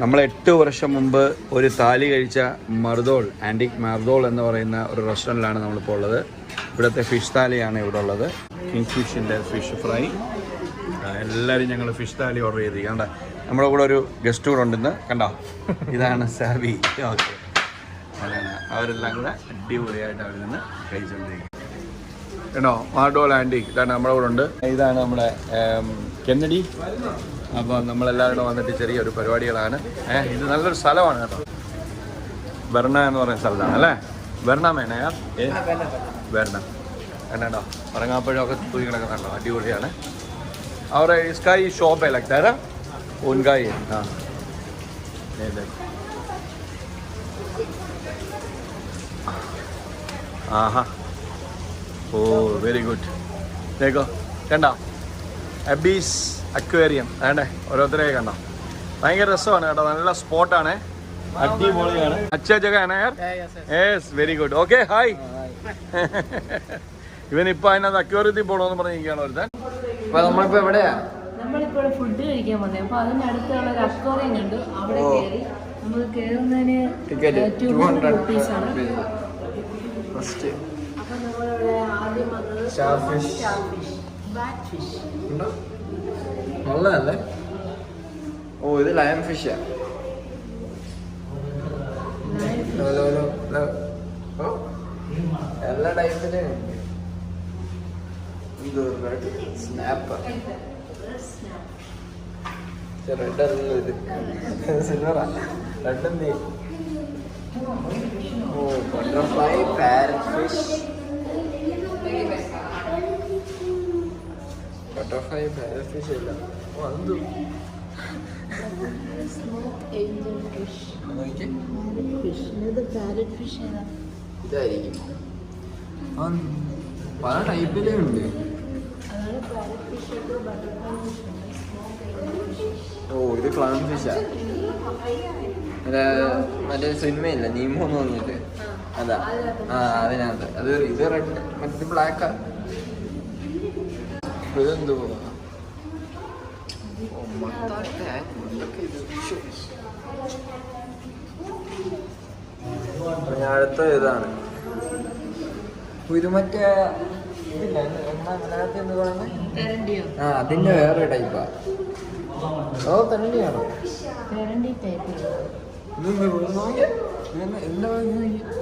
നമ്മൾ എട്ട് വർഷം മുമ്പ് ഒരു താലി കഴിച്ച മർദോൾ ആന്റിക് മർദോൾ എന്ന് പറയുന്ന ഒരു റെസ്റ്റോറന്റിലാണ് നമ്മളിപ്പോൾ ഉള്ളത്. ഇവിടുത്തെ ഫിഷ് താലിയാണ് ഇവിടെ ഉള്ളത്. കിങ് ഫിഷിന്റെ ഫിഷ് ഫ്രൈ എല്ലാവരും ഞങ്ങൾ ഫിഷ് താലി ഓർഡർ ചെയ്ത്. കണ്ട നമ്മുടെ കൂടെ ഒരു ഗസ്റ്റ് കൂടെ ഉണ്ടെന്ന്. കണ്ടോ? ഇതാണ് സാബി ഓക്കെ അതാണ്. അവരെല്ലാം കൂടെ അടിപൊളിയായിട്ട് അവരിൽ നിന്ന് കഴിച്ചുകൊണ്ടിരിക്കും കേട്ടോ മാർഡോൾ ആന്റിക് ഇതാണ് നമ്മുടെ കൂടെ ഉണ്ട്. ഇതാണ് നമ്മുടെ കെന്നടി അപ്പോൾ നമ്മളെല്ലാവരും വന്നിട്ട് ചെറിയൊരു പരിപാടികളാണ്. ഏഹ് ഇത് നല്ലൊരു സ്ഥലമാണ് കേട്ടോ. വെർണ എന്ന് പറയുന്ന സ്ഥലത്താണ് അല്ലേ? വെർണ മേനയാർ ഏ? വെർണ എന്നാണ്ടോ ഉറങ്ങാപ്പഴമൊക്കെ തൂക്കി കിടക്കുന്നുണ്ടോ അടിപൊളിയാണ്. അവർ ഇസ്കായി ഷോപ്പ് ഇലക്താര ഉൻകായി ആ. ആഹാ. ഓ വെരി ഗുഡ് കേക്കോ കണ്ടോ? അബീസ്. അക്വേറിയം. വേണ്ടേ ഓരോരുത്തരെ കണ്ടോ? ഭയങ്കര രസമാണ് കേട്ടോ. നല്ല സ്പോട്ടാണ്. അടിപൊളിയാണ്. അച്ഛ ജഗാണ് yes very good okay hi ഇവൻ ഇപ്പൊ അതിനകത്ത് അക്വേറിയത്തിൽ പോണോന്ന് പറഞ്ഞിരിക്കുകയാണ് ഒരുത്തൻ. അപ്പൊ നമ്മളിപ്പോ എവിടെയാ? നമ്മളിപ്പോൾ ഫുഡ് കഴിക്കാൻ വന്നേ. അപ്പൊ അതിന്റെ അടുത്തുള്ള ഒരു അക്വേറിയം കണ്ടു. അവിടെ കയറി നമ്മൾ കയറുന്നതിന് ടിക്കറ്റ് ടു ഹൺഡ്രഡ് റുപ്പീസ് ആണ്. ഫസ്റ്റ് അപ്പൊ നമ്മളിവിടെ ആദ്യം വന്നത് ഫിഷ് ബാറ്റ് ഫിഷ് നല്ലതല്ലേ? ഓ ഇത് ലയൺ ഫിഷാ എല്ലാ ടൈപ്പിലും ഇത് റെഡ് സ്നാപ്പ് റെഡ് അല്ലല്ലോ ഇത്. സിൽവറാ റെഡ് എന്ത് ഓ butterfly parrot fish butterfly fish ഇല്ല ഓ അതെന്തു? ഇതായിരിക്കും. പല ടൈപ്പിലേ ഉണ്ട്. അതാണ് പാരറ്റ് ഫിഷ് ഉണ്ട് ബട്ടർഫ്ലൈ സ്മോക്ക് ഫിഷ് ഓ ഇത് ക്ലൗൺ ഫിഷാ മറ്റേ മറ്റേ സിനിമയില്ല നീമോ എന്ന് പറഞ്ഞിട്ട്. അതാ. ആ അതിനകത്ത്. അത് ഇത് റെഡ് മറ്റേ ബ്ലാക്കാ ഇതെന്തോ ഓ, മത്താട്ടെ. എന്തൊക്കെ ഇത്? ശ്ശോ. ഇനി അടുത്ത ഇതാണ് ഇത് മറ്റേ ആ അതിന്റെ വേറെ ടൈപ്പാ ഓ തെരണ്ടിയാണോ തെരണ്ടി ടൈപ്പ് എന്താ ഇതാ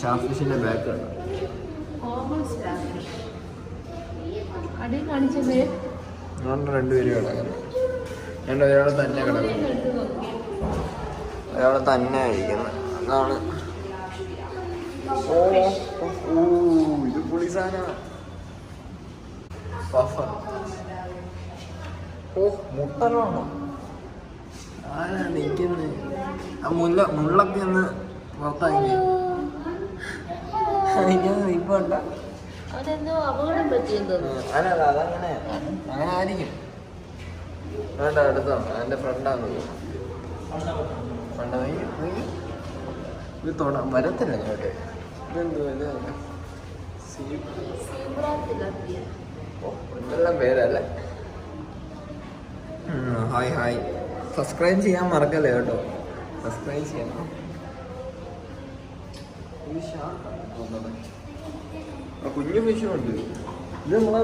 ഷാഫ് ഫിഷിന്റെ ബാക്ക് രണ്ടുപേരും കിടക്കുന്നു. ഒരാളെ തന്നെ കിടക്കുന്നു. ഒരാളെ തന്നെ ഇരിക്കുന്നത് അതാണ്. ഓ ഓ ഇത് പുളി സാധനമാണ് പഫർ ഓ മുട്ടലാണോ ആരാ നിൽക്കുന്നത് ആ മുല്ല മുള്ളൊക്കെ ഒന്ന് ഇപ്പൊ ഉണ്ട അതങ്ങനെ അങ്ങനെ ആയിരിക്കും. വേണ്ട എന്റെ ഫ്രണ്ട് വരത്തില്ല ഇത്? എന്തെല്ലാം പേരല്ലേ? Hi hi. സബ്സ്ക്രൈബ് ചെയ്യാൻ മറക്കല്ലേ കേട്ടോ? സബ്സ്ക്രൈബ് ചെയ്യണം. ആ, കുഞ്ഞു ഫിഷും ഉണ്ട് ഇത് നമ്മളെ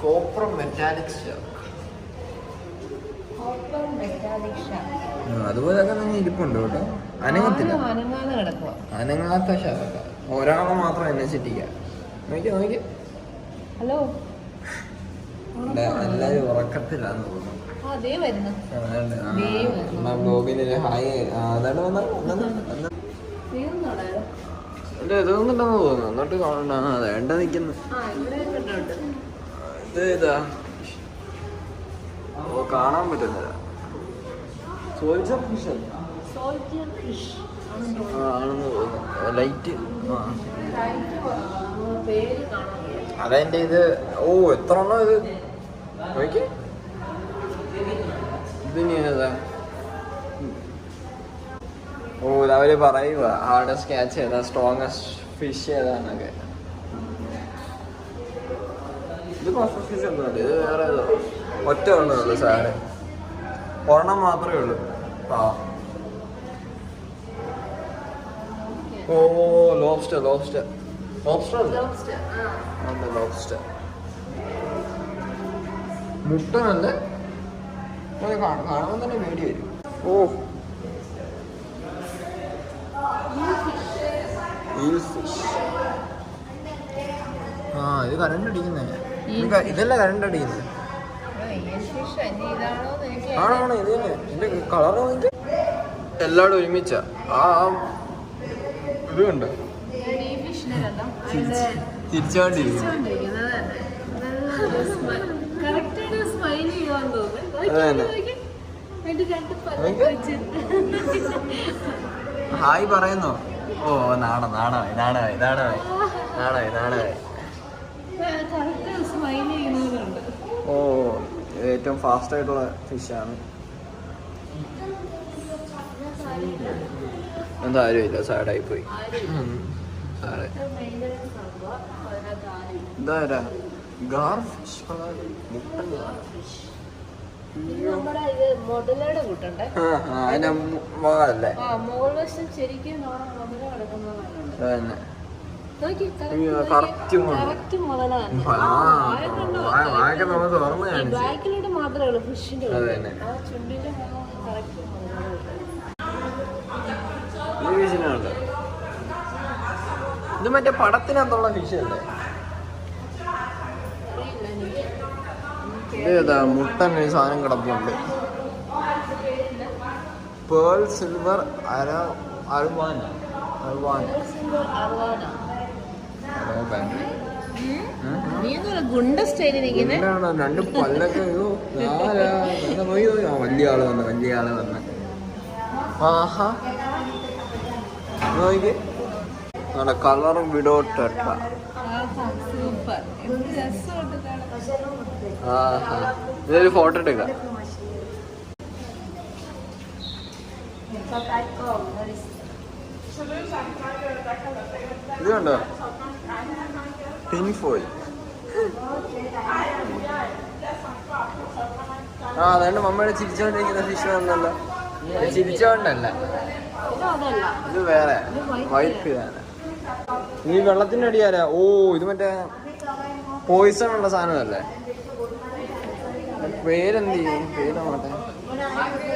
കോപ്രം മെറ്റാലിക് കോപ്പർ അതുപോലൊക്കെ തന്നെ ഇരിപ്പുണ്ട് കേട്ടോ. അനങ്ങത്തില്ല. അനങ്ങാത്ത ഷാർക്ക ഒരാളെ മാത്രം എന്നെ ചിട്ടിക്കാം നോക്കി നോക്കി ഹലോ. എല്ലാരും ഉറക്കത്തിലാന്ന് തോന്നുന്നു. ഇതൊന്നുണ്ടെന്ന് തോന്നുന്നു. എന്നിട്ട് കാണണ്ട. വേണ്ട കണ്ടുണ്ട് ഇത് ഇതാ ഓ കാണാൻ പറ്റുന്നില്ല. സോൾജർ ഫിഷ് ആണെന്ന് തോന്നുന്നു. ലൈറ്റ്. ആ. അതെന്റെ ഇത്. ഓ എത്ര എണ്ണം ഇത്? നോക്കി ഇതിനി ഏതാ ഓ അവർ പറയുക ഹാർഡസ്റ്റ് ക്യാച്ച് ഏതാ സ്ട്രോങ്ങസ്റ്റ് ഫിഷ് ഏതാന്നൊക്കെ. ഇത് പഫർ ഫിഷ് ഒന്നുമല്ല ഇത് വേറെ ഏതോ. ഒറ്റ ഒന്നേ ഉള്ളൂ സാറ്. ഒരെണ്ണം മാത്രമേ ഉള്ളൂ. ഓ ലോബ്സ്റ്റർ ലോബ്സ്റ്റർ ലോബ്സ്റ്റർ ലോബ്സ്റ്റർ മുട്ടനല്ലേ. ലോബ്സ്റ്റർ മുട്ടനല്ലേ കാണുമ്പോൾ തന്നെ പേടി വരും. ഓ. ആ ഇത് കറണ്ട് അടിക്കുന്നേ. ഇതല്ല കറണ്ട് അടിക്കുന്നത് ആ, Indian fish ഇനി ഇതാണോന്ന് എനിക്ക് ആണാണ് ഇത് തന്നെ. ഇതിന്റെ കളർ എല്ലാവരും ഒരുമിച്ച. ആ ഇത് കണ്ടോ? തിരിച്ചുകൊണ്ടിരിക്കുന്നു ഹായ് പറയുന്നു? ഓ നാണ നാണ ഇതാണ് ഇതാണ് നാണ ഇതാണ് ഓ ഏറ്റവും ഫാസ്റ്റ് ആയിട്ടുള്ള ഫിഷാണ് എന്താ ആരും ആരുമില്ല സാഡായി പോയി ഇത്ര? Maintenance സംഭവം അതിനകത്ത് ആരും ഇല്ല. ഇതാരാ ഗാർ ഫിഷ് മുട്ടൻ ഇത് നമ്മുടെ ഇത് മുതലയുടെ കൂട്ടുണ്ടേ അതിന്റെ മുഖമല്ലേ ആ മുകൾ വശം ശരിക്കും നമ്മുടെ മുതല കിടക്കുന്നവരുണ്ട് അത് തന്നെ നോക്കി അയ്യോ, കറക്റ്റ് മാത്രമേ ഫിഷിന്റെ ചുണ്ടിന്റെ ഇത് മറ്റേ പടത്തിനകത്തുള്ള ഫിഷ് അല്ലേ ഇത് ഏതാ മുട്ടൻ ഒരു സാധനം കിടപ്പുണ്ട്. പേൾ സിൽവർ അര അൽവാന അൽവാന രണ്ട് പല്ലൊക്കെ വലിയ ആൾ വന്ന വലിയ ആൾ വന്ന. ആഹാ. നോക്കി. നമ്മുടെ കളറും വിടോട്ട ഇതൊരു ഫോട്ടോ എടുക്കാം ഇത് കണ്ടോ? ആ അതുകൊണ്ട് മമ്മയുടെ ചിരിച്ചോണ്ടിരിക്കുന്ന ഫിഷ് ഒന്നല്ല ചിരിച്ചോണ്ടല്ല. ഇത് വേറെ. വൈറ്റ് ഇതാണ്. ഈ വെള്ളത്തിന്റെ അടിയാരാ ഓ ഇത് മറ്റേ പോയിസൺ ഉള്ള സാധനമല്ലേ? പേരെന്ത്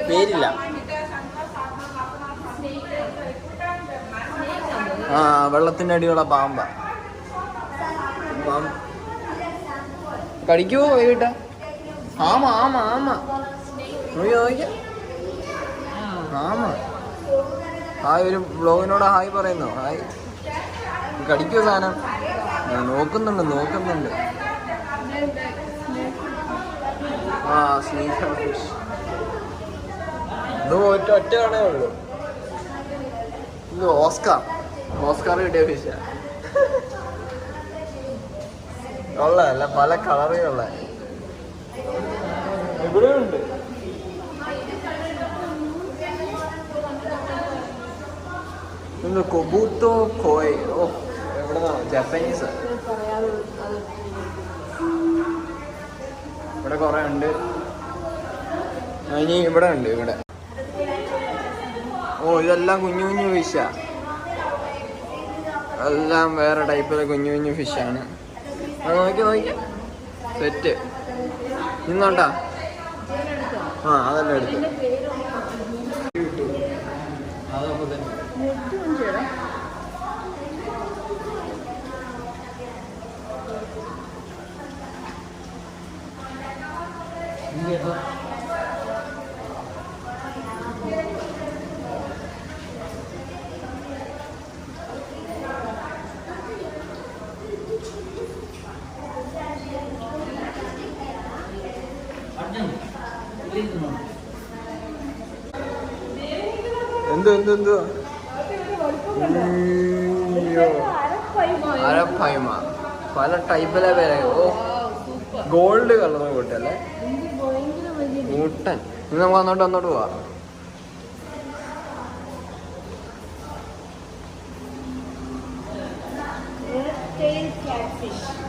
പേരില്ല. ആ വെള്ളത്തിന്റെ അടിയുള്ള പാമ്പ. കടിക്കുവോ വൈകിട്ട്? ആമ ആമ ആമ. ആമ. ഹായ് ഒരു ബ്ലോഗിനോട് ഹായ് പറയുന്നു? ഹായ് കടിക്കുവോ സാധനം? നോക്കുന്നുണ്ട് നോക്കുന്നുണ്ട്. ആ സ്നേക്ക് ഫിഷ്. ഇത് ഒറ്റ ഒറ്റ കാണേ ഉള്ളൂ. ഇത് ഓസ്കാർ. ഓസ്കാർ കിട്ടിയ ഫിഷാ ഉള്ളതല്ല പല കളറുകളുള്ള ഇവിടെ ഉണ്ട് ഇത് കൊബൂത്തോ കോയ്. ഓ ജപ്പാനീസ് ഇവിടെ കുറെ ഉണ്ട്. ഇനി ഇവിടെ ഉണ്ട് ഇവിടെ. ഓ ഇതെല്ലാം കുഞ്ഞു കുഞ്ഞു ഫിഷാ എല്ലാം വേറെ ടൈപ്പിലെ കുഞ്ഞു കുഞ്ഞു ഫിഷാണ് നോക്കി നോക്കി. സെറ്റ് നിന്നോട്ടാ ആ അതെല്ലാം എടുത്തു. അതപ്പോ തന്നെ. എന്ത് എന്ത് എന്ത്? അരപ്പൈമ പല ടൈപ്പിലെ പേരെ ഓ ഗോൾഡ് കളർ കൂട്ടല്ലേ ന്യൂട്ടൺ ഇനി നമുക്ക് അങ്ങോട്ട് അങ്ങോട്ട് പോവാം tail.